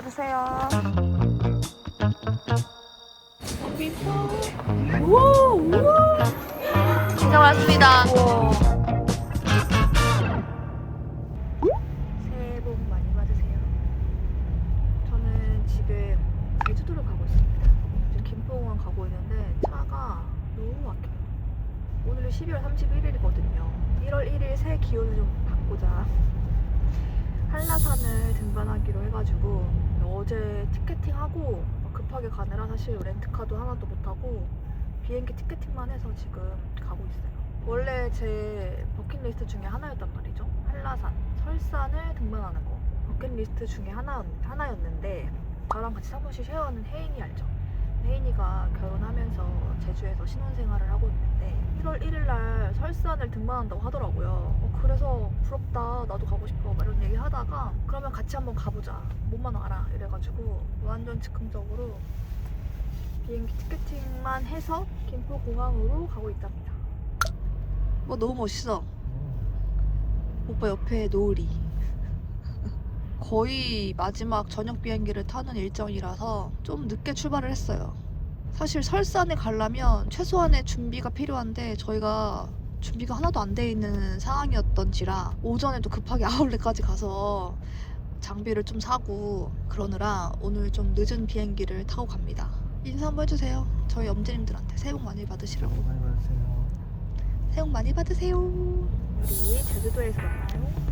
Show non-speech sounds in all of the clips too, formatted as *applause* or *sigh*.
받으세요. 우와, 우와. 진짜 많습니다. 티켓팅하고 급하게 가느라 사실 렌트카도 하나도 못하고 비행기 티켓팅만 해서 지금 가고 있어요. 원래 제 버킷리스트 중에 하나였단 말이죠. 한라산, 설산을 등반하는 거. 버킷리스트 중에 하나, 하나였는데 저랑 같이 사무실 쉐어하는 혜인이 알죠? 혜인이가 결혼하면서 제주에서 신혼생활을 하고 있는데 1월 1일 날 설산을 등반한다고 하더라고요. 어, 그래서 부럽다. 나도 가고 싶어. 막 이런 얘기 하다가 그러면 같이 한번 가보자. 몸만 알아. 이래가지고 완전 즉흥적으로 비행기 티켓팅만 해서 김포공항으로 가고 있답니다. 뭐 너무 멋있어. 오빠 옆에 노을이. *laughs* 거의 마지막 저녁 비행기를 타는 일정이라서 좀 늦게 출발을 했어요. 사실 설산에 가려면 최소한의 준비가 필요한데 저희가 준비가 하나도 안 돼 있는 상황이었던지라 오전에도 급하게 *laughs* 아울렛까지 가서 장비를 좀 사고 그러느라 오늘 좀 늦은 비행기를 타고 갑니다. 인사 한번 해주세요. 저희 엄지님들한테 새해 복 많이 받으시라고. 많이 받으세요. 새해 복 많이 받으세요. 우리 제주도에서 만나요.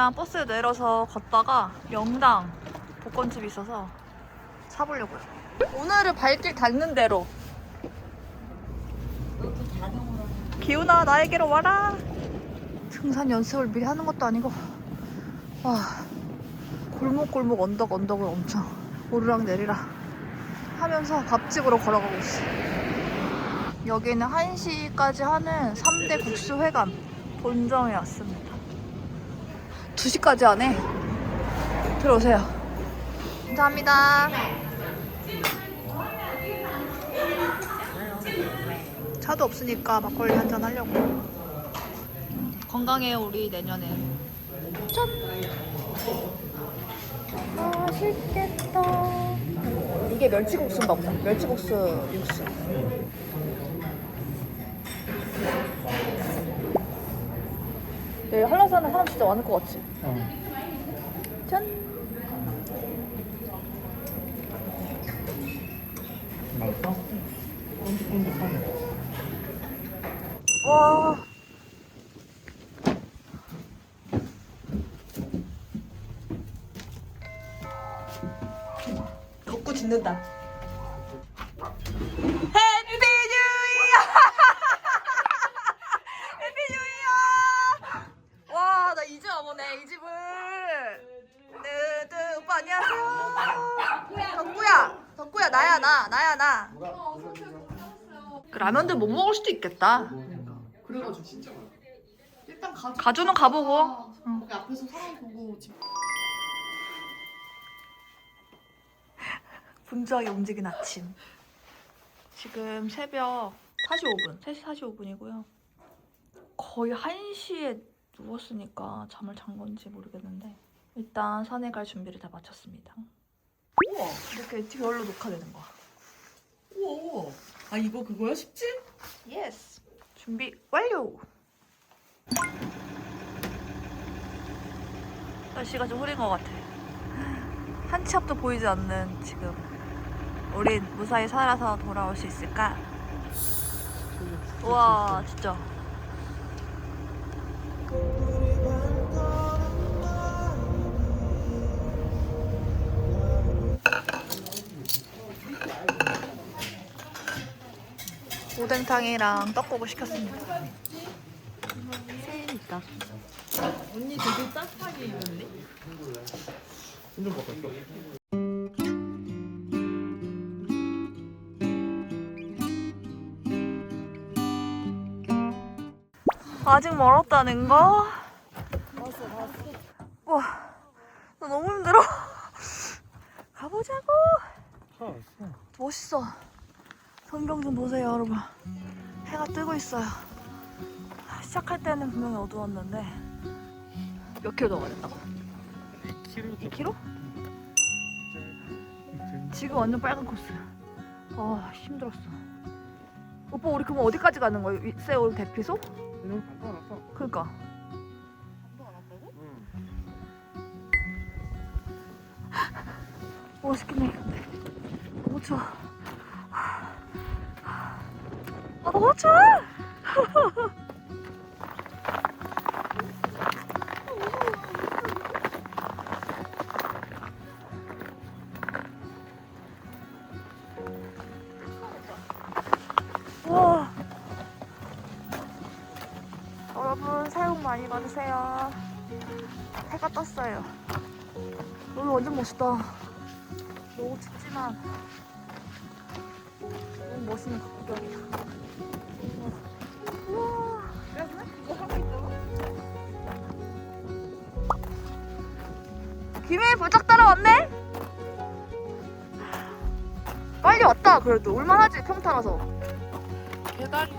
그냥 버스에 내려서 걷다가 명당 복권집이 있어서 사보려고요. 오늘은 발길 닿는 대로. 기훈아 나에게로 와라. 등산 연습을 미리 하는 것도 아니고. 와 골목골목 언덕 언덕을 엄청 오르락 내리락 하면서 밥집으로 걸어가고 있어. 여기는 1시까지 하는 3대 국수회관 본점에 왔습니다 2시까지 하네 들어오세요 감사합니다 차도 없으니까 막걸리 한 잔 하려고. 건강해요 우리 내년에. 짠. 맛있겠다. 이게 멸치국수인가 보다. 멸치국수 육수. 네, 한라산에 사람 진짜 많을 것 같지? 어. 짠. 맛있어? 쫀득쫀득하네. 와. 걷고 짖는다. 해피 뉴 이어! 해피 뉴 이어! 와, 나 이제 와보네, 이 집을. 뜨뜨, 오빠 안녕하세요. 덕구야, 덕구야, 나야, 나, 나야, 나. 그 라면들 못 먹을 수도 있겠다. 그래가지고 진짜 일단 가주 가주는 가보고. 응. 거기 앞에서 사람 보고 집 *laughs* 분주하게 움직인 아침. 지금 새벽 45분, 3시 45분이고요. 거의 1시에 누웠으니까 잠을 잔 건지 모르겠는데 일단 산에 갈 준비를 다 마쳤습니다. 우와 이렇게 듀얼로 녹화되는 거야. 우와 우와 아 이거 그거야 쉽지? 예스. 준비 완료. 날씨가 좀 흐린 것 같아. 한 치 앞도 보이지 않는 지금. 우린 무사히 살아서 돌아올 수 있을까? 우와, 진짜. 오뎅탕이랑 떡국을 시켰습니다. 있다. 언니 되게 짜파게 입었네. 힘좀 바꿨어. 아직 멀었다는 거? 와, 나 너무 힘들어. 가보자고. 왔어. 멋있어. 성경 좀 보세요, 여러분. 해가 뜨고 있어요. 시작할 때는 분명히 어두웠는데 몇 킬로 더 가겠다고? 2kg 2km? 지금 완전 빨간 코스. 아 힘들었어. 오빠 우리 그럼 어디까지 가는? 위- 세울 대피소? 이놈 갔다 왔어. 그러니까. 응. 멋있겠네. 너무 추워. 너무 추워. 와. 여러분 새해 복 많이 받으세요. 해가 떴어요. 여기 완전 멋있다. 너무 춥지만 너무 멋있는 구경이다. 김해 부쩍 따라왔네? 빨리 왔다 그래도 올만하지 평타라서 계단이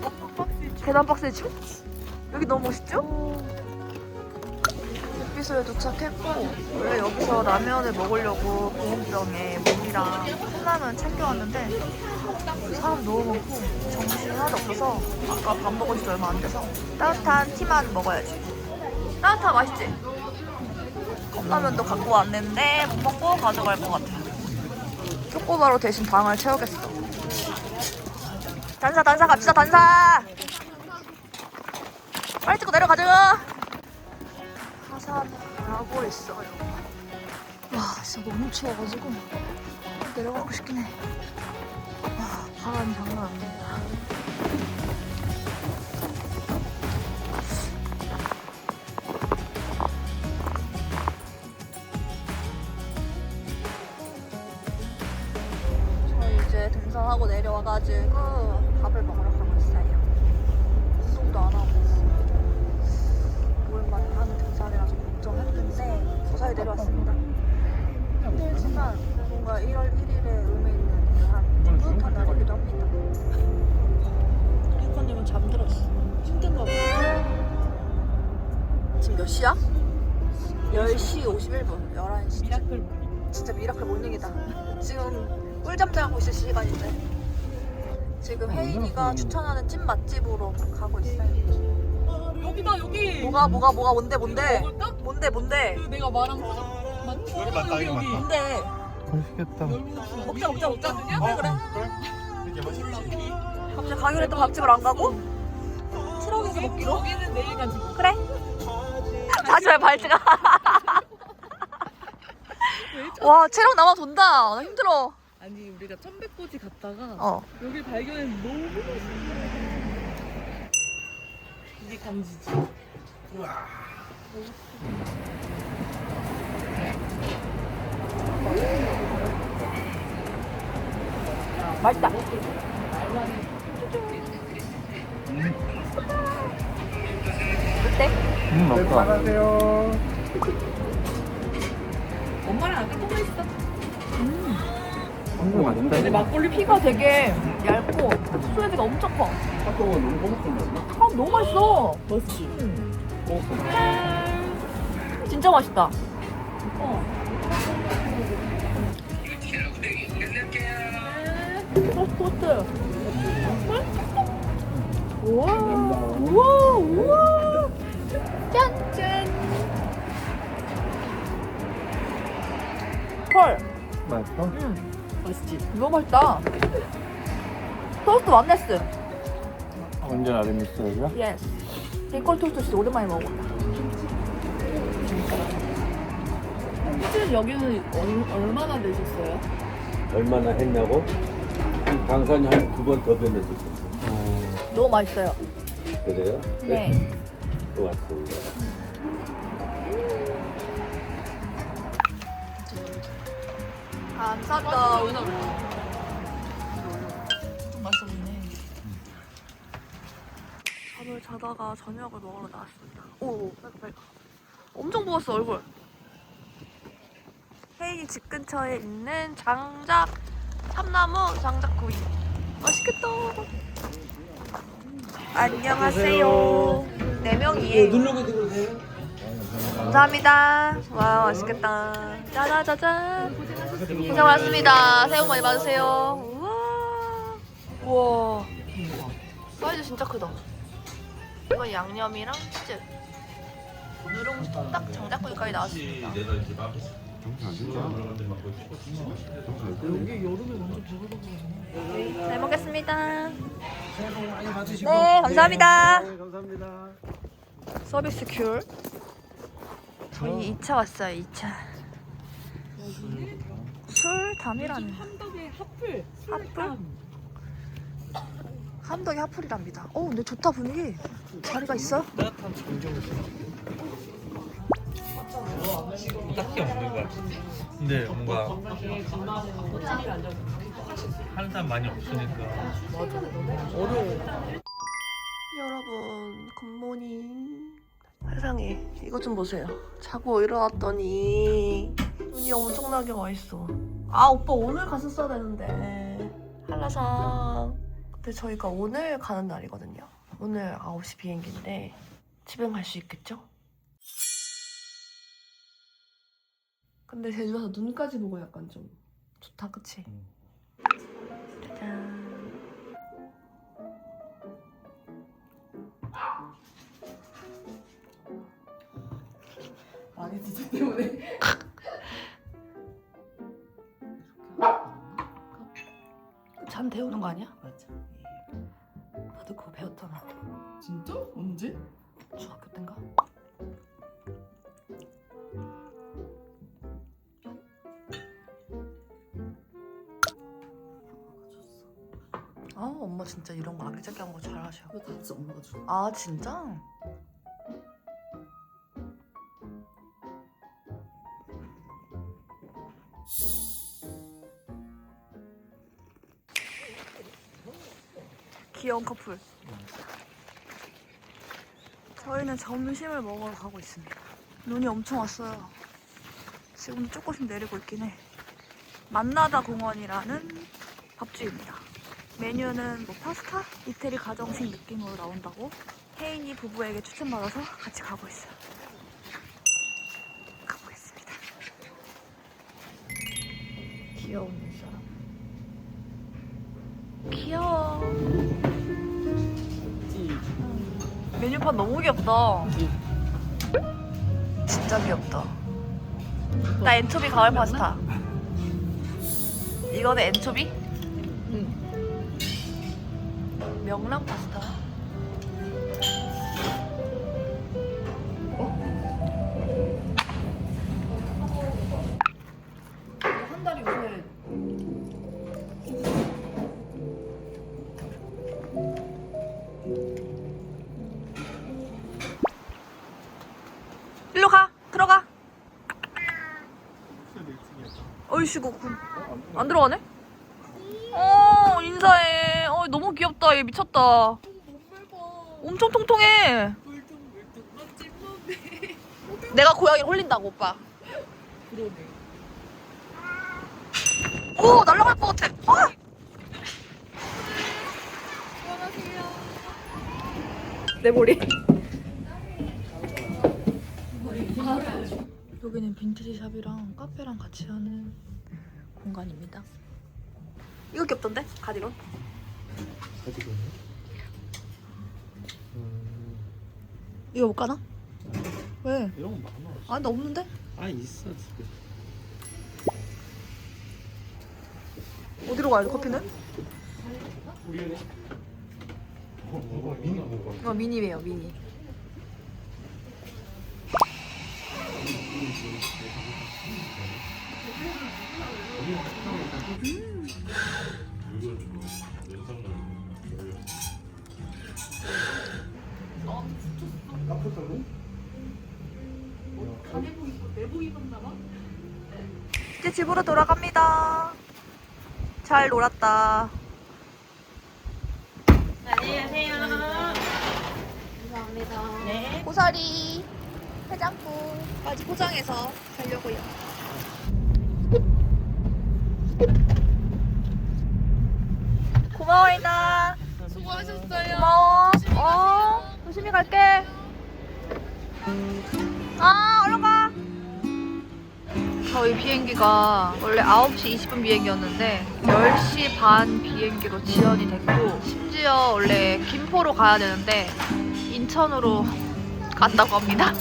너무 빡세지. 계단 빡세지? 여기 너무 멋있죠? 대피소에 도착했고 원래 여기서 라면을 먹으려고 보온병에 물이랑 컵라면 챙겨왔는데 사람 너무 많고 정신이 하나도 없어서 아까 밥 먹은 지 얼마 안 돼서 따뜻한 티만 먹어야지 따뜻한 맛있지? 컵라면도 갖고 왔는데 못 먹고 가져갈 것 같아요. 초코바로 대신 방을 채우겠어. 단사 단사 갑시다 단사! 빨리 찍고 내려가자 하산하고 있어요. 와 진짜 너무 추워가지고 내려가고 싶긴 해. 와, 바람이 장난 아닙니다 내려와가지고 밥을 먹으러 가고 있어요 운동도 안 하고 오랜만에 하는 등산이라서 걱정했는데 무사히 내려왔습니다. 힘들지만 뭔가 1월 1일에 의미 있는 한 뿌듯한 날이기도 합니다. 리콘님은 잠들었어. 힘든가 봐. 지금 몇 시야? 10시 51분, 11시. 미라클 진짜 미라클 모닝이다. 지금 꿀잠 자고 있을 시간인데. 지금 혜인이가 추천하는 찐 맛집으로 가고 있어요. 여기다 여기. 뭐가 뭐가 뭐가 뭔데 뭔데 먹을까? 뭔데 뭔데 그 내가 말한 포장 맞 여기 맞다, 여기 맞다. 뭔데 맛있겠다. 먹자 먹자 먹자 그래 그래 그래? 이게 맛있지. 갑자기 가기로 했던 밥집을 안 가고 트럭에서 먹기로 여기는 내일 가지. 그래 다시 말 발지가 *laughs* 와 체력 남아 돈다 나 힘들어 아니 우리가 천백고지 갔다가 어 여기 발견했는데 너무 멋있어. 이게 간지지. 맛있다 어때? 음, 맛있다. 안녕하세요. 엄마랑 아까 통화 있어. 맛있다. 근데 막걸리 피. 피가 되게 얇고 소세지가 엄청 커 핫도그 너무 꼬먹던데. 아, 너무 맛있어 멋지. 진짜 맛있다 토스트 토스트 우와 우와 우와 짠 짠 헐 맛있어? 음, 맛있지. 너무 맛있다 토스트 완네스 언제 아르미스 여기야? 예스 베이컨 토스트 진짜 오랜만에 먹어본다 혹시 여기는 얼, 얼마나 되셨어요? 얼마나 했냐고? 한 강산이 한 두 번 더 변했었어. 너무 맛있어요. 그래요? 네. 또 왔습니다. 감사합니다. 좀 맛있어 보이네. 잠을 자다가 저녁을 먹으러 나왔습니다. 오, 빨리 빨리. 엄청 부었어 얼굴. 혜인이 집 근처에 있는 장작 참나무 장작구이. 맛있겠다. 안녕하세요. 네 명이에요. 누르고 들어오세요. 감사합니다. 와 맛있겠다. 짜자자잔. 고생 많았습니다. 새해 복 많이 받으세요. 우와. 우와. 사이즈 진짜 크다. 이건 양념이랑 치즈. 누룽지 통닭 장작구이까지 나왔습니다. 잘 먹겠습니다. 네, 감사합니다. 네, 감사합니다. 서비스 큐. 저희 2차 왔어요, 2차. 술 담이라는 함덕의 핫플. 핫플? 함덕이 핫플이랍니다. 어, 근데 좋다 분위기. 자리가 있어? 딱히 없는 것 같은데. 근데 뭔가 하는 사람 많이 없으니까. 여러분, 굿모닝. 세상에, 이거 좀 보세요. 자고 일어났더니 눈이 엄청나게 와 있어. 아, 오빠 오늘 갔었어야 되는데. 한라산. 근데 저희가 오늘 가는 날이거든요. 오늘 9시 비행기인데 집에 갈 수 있겠죠? 근데 제주 가서 눈까지 보고 약간 좀 좋다, 그치? 짜잔. 아니 진짜 때문에. 잠 데우는 거 아니야? 맞아. 나도 그거 배웠잖아. 진짜? 언제? 중학교 때인가? 아 엄마 진짜 이런 거 아기자기 한 거 잘하셔. 이거 다 진짜 엄마가 줘. 아 진짜? 귀여운 커플. 저희는 점심을 먹으러 가고 있습니다. 눈이 엄청 왔어요. 지금도 조금씩 내리고 있긴 해. 만나다 공원이라는 밥집입니다. 메뉴는 뭐 파스타? 이태리 가정식 느낌으로 나온다고 혜인이 부부에게 추천받아서 같이 가고 있어요. 가보겠습니다. 귀여운 메뉴판 너무 귀엽다. 진짜 귀엽다. 나 엔초비 가을 파스타. 이거는 엔초비? 명랑 파스타. 어이씨고 안 들어가네? 어 인사해 어 너무 귀엽다 얘 미쳤다 엄청 통통해. 내가 고양이를 홀린다고 오빠 그러네. 오 날아갈 것 같아 아! 내 머리 여기는 빈티지 샵이랑 카페랑 같이 하는 공간입니다 이거 귀엽던데? 가디건 이거 못 가나? 왜? 이런 거 많아. 아 나 없는데? 아 있어 지금. 어디로 가야 돼 커피는? 어, 미니 먹어. 어 미니 이제 집으로 돌아갑니다. 잘 놀았다. 안녕히 가세요. 감사합니다. 네. 고사리 해장국 까지 포장해서 가려고요. 고마워 이나. 수고하셨어요. 고마워. 어, 조심히 갈게. 아, 얼른 가. 저희 비행기가 원래 9시 20분 비행기였는데 10시 반 비행기로 지연이 됐고 심지어 원래 김포로 가야 되는데 인천으로 간다고 합니다.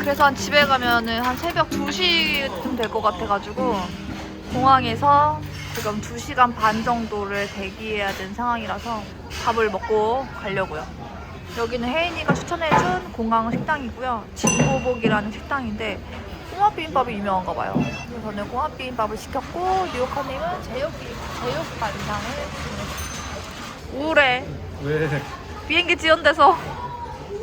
그래서 한 집에 가면은 한 새벽 2시쯤 될 것 같아가지고 공항에서 지금 2시간 반 정도를 대기해야 되는 상황이라서 밥을 먹고 가려고요. 여기는 혜인이가 추천해준 공항 식당이고요. 진보복이라는 식당인데 홍합 비빔밥이 유명한가 봐요. 그래서 저는 홍합 비빔밥을 시켰고 뉴욕커님은 제육 비- 제육 반상을 주문했어요. 우울해. 왜? 비행기 지연돼서.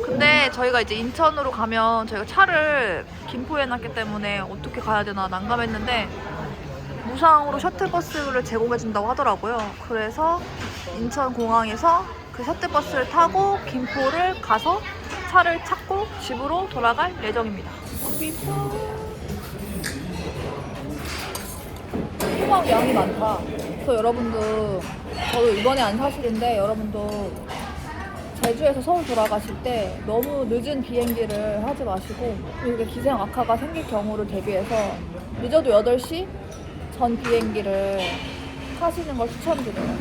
근데 저희가 이제 인천으로 가면 저희가 차를 김포에 놨기 때문에 어떻게 가야 되나 난감했는데 무상으로 셔틀버스를 제공해 준다고 하더라고요. 그래서 인천 공항에서 그 셔틀버스를 타고 김포를 가서 차를 찾고 집으로 돌아갈 예정입니다. 호박 양이 많다. 그래서 여러분도 저도 이번에 안 사실인데 여러분도 제주에서 서울 돌아가실 때 너무 늦은 비행기를 하지 마시고 이렇게 기생 악화가 생길 경우를 대비해서 늦어도 8시 전 비행기를 타시는 걸 추천드려요.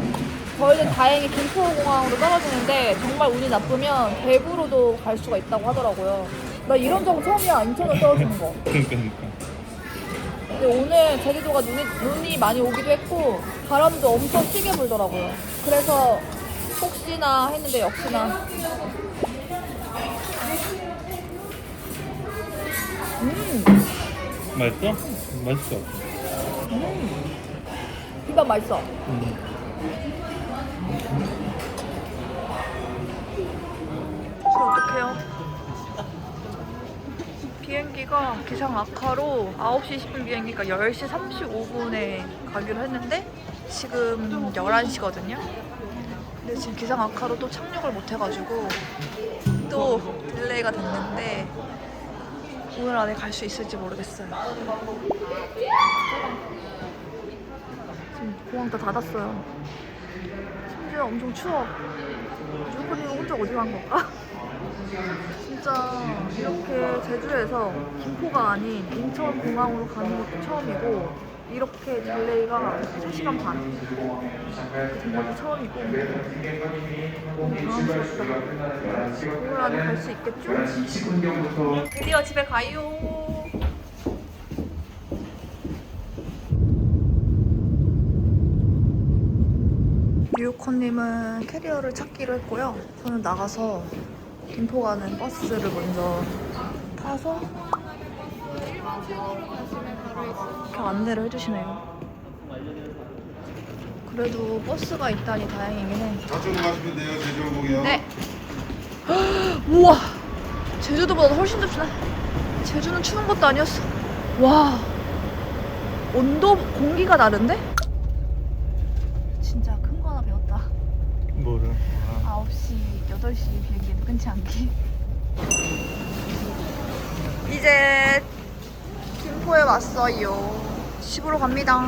저희는 다행히 김포공항으로 떨어지는데 정말 운이 나쁘면 대구로도 갈 수가 있다고 하더라고요. 나 이런 적 처음이야 인천으로 떨어지는 거. 그러니까 *laughs* 그러니까. 근데 오늘 제주도가 눈이, 눈이 많이 오기도 했고 바람도 엄청 세게 불더라고요. 그래서 혹시나 했는데 역시나 음 맛있어? 맛있어. 비빔밥 맛있어. 음. 저 어떡해요? 비행기가 기상 악화로 9시 20분 비행기가 10시 35분에 가기로 했는데 지금 11시거든요. 근데 지금 기상 악화로 또 착륙을 못 해가지고 또 딜레이가 됐는데 오늘 안에 갈 수 있을지 모르겠어요. 공항 다 닫았어요. 심지어 엄청 추워. 누구님 혼자 어디 간 걸까? *laughs* 진짜 이렇게 제주에서 김포가 아닌 인천 공항으로 가는 것도 처음이고 이렇게 딜레이가 3시간 반된 것도 처음이고 당황스럽다 오늘 안에 갈 수 있겠죠? 드디어 집에 가요 유코님은 캐리어를 찾기로 했고요. 저는 나가서 김포 가는 버스를 먼저 타서 이렇게 안내를 해주시네요. 그래도 버스가 있다니 다행이긴 해. 저쪽으로 가시면 돼요, 제주항공이요. 네. *gasps* 우와. 제주도보다 훨씬 덥네. 제주는 추운 것도 아니었어. 와. 온도 공기가 다른데? 진짜 큰 거 하나 배웠다. 뭐를? 아. 9시, 8시 비행기는 끊지 않기. 이제 김포에 왔어요. 집으로 갑니다.